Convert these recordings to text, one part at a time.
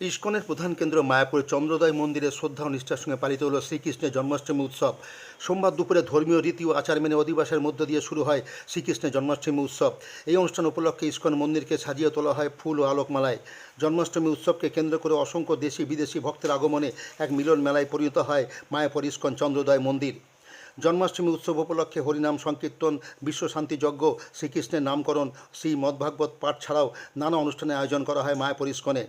ইস্কনের প্রধান কেন্দ্র মায়াপুর চন্দ্রোদয় মন্দিরে শ্রদ্ধা ও নিষ্ঠার সঙ্গে পালিত হল শ্রীকৃষ্ণের জন্মাষ্টমী উৎসব। সোমবার দুপুরে ধর্মীয় রীতি ও আচার মেনে অধিবাসের মধ্য দিয়ে শুরু হয় শ্রীকৃষ্ণের জন্মাষ্টমী উৎসব। এই অনুষ্ঠান উপলক্ষে ইস্কন মন্দিরকে সাজিয়ে তোলা হয় ফুল ও আলোকমালায়। জন্মাষ্টমী উৎসবকে কেন্দ্র করে অসংখ্য দেশি বিদেশি ভক্তের আগমনে এক মিলন মেলায় পরিণত হয় মায়াপুর ইস্কন চন্দ্রোদয় মন্দির। জন্মাষ্টমী উৎসব উপলক্ষে হরিনাম সংকীর্তন বিশ্ব শান্তি যজ্ঞ শ্রীকৃষ্ণের নামকরণ, শ্রী মদভাগবত পাঠ ছাড়াও নানা অনুষ্ঠানের আয়োজন করা হয় মায়াপুর ইস্কনে।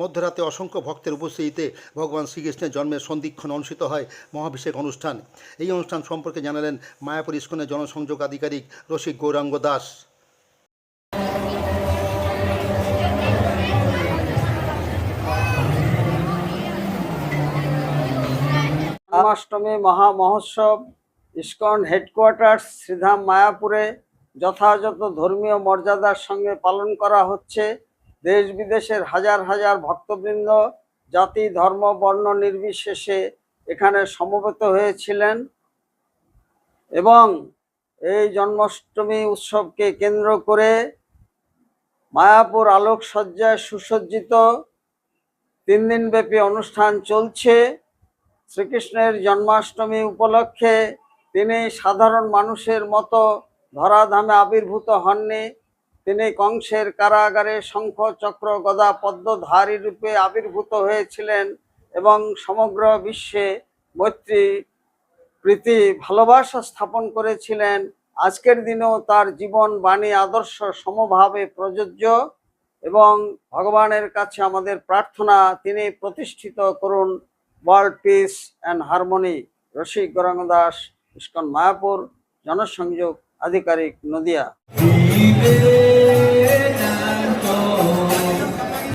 মধ্যরাতে অসংখ্য ভক্তের উপস্থিতিতে ভগবান শ্রীকৃষ্ণের জন্মের সন্ধিক্ষণ অনুষ্ঠিত হয় মহাভিষেক অনুষ্ঠান। এই অনুষ্ঠান সম্পর্কে জানালেন মায়াপুর ইস্কনের জনসংযোগ আধিকারিক রসিক গৌরাঙ্গ দাস। জন্মাষ্টমী, মহা মহোৎসব ইস্কন হেডকোয়ার্টার্স শ্রীধাম মায়াপুরে যথাযথ ধর্মীয় মর্যাদার সঙ্গে পালন করা হচ্ছে। দেশ বিদেশের হাজার হাজার ভক্তবৃন্দ জাতি, ধর্ম, বর্ণ নির্বিশেষে এখানে সমবেত হয়েছিলেন এবং এই জন্মাষ্টমী উৎসবকে কেন্দ্র করে মায়াপুর আলোকসজ্জায় সুসজ্জিত তিন দিনব্যাপী অনুষ্ঠান চলছে। শ্রীকৃষ্ণের জন্মাষ্টমী উপলক্ষে তিনি সাধারণ মানুষের মতো ধরাধামে আবির্ভূত হননি। তিনি কংসের কারাগারে শঙ্খ, চক্র, গদা, পদ্মধারী রূপে আবির্ভূত হয়েছিলেন এবং সমগ্র বিশ্বে মৈত্রী প্রীতি, ভালোবাসা স্থাপন করেছিলেন। আজকের দিনেও তার জীবন, বাণী, আদর্শ সমভাবে প্রযোজ্য এবং ভগবানের কাছে আমাদের প্রার্থনা, তিনি প্রতিষ্ঠিত করুন। World peace and harmony, Rasik Gauranga Das. ISKCON Mayapur জনসংযোগ আধিকারিক নদিয়া Vive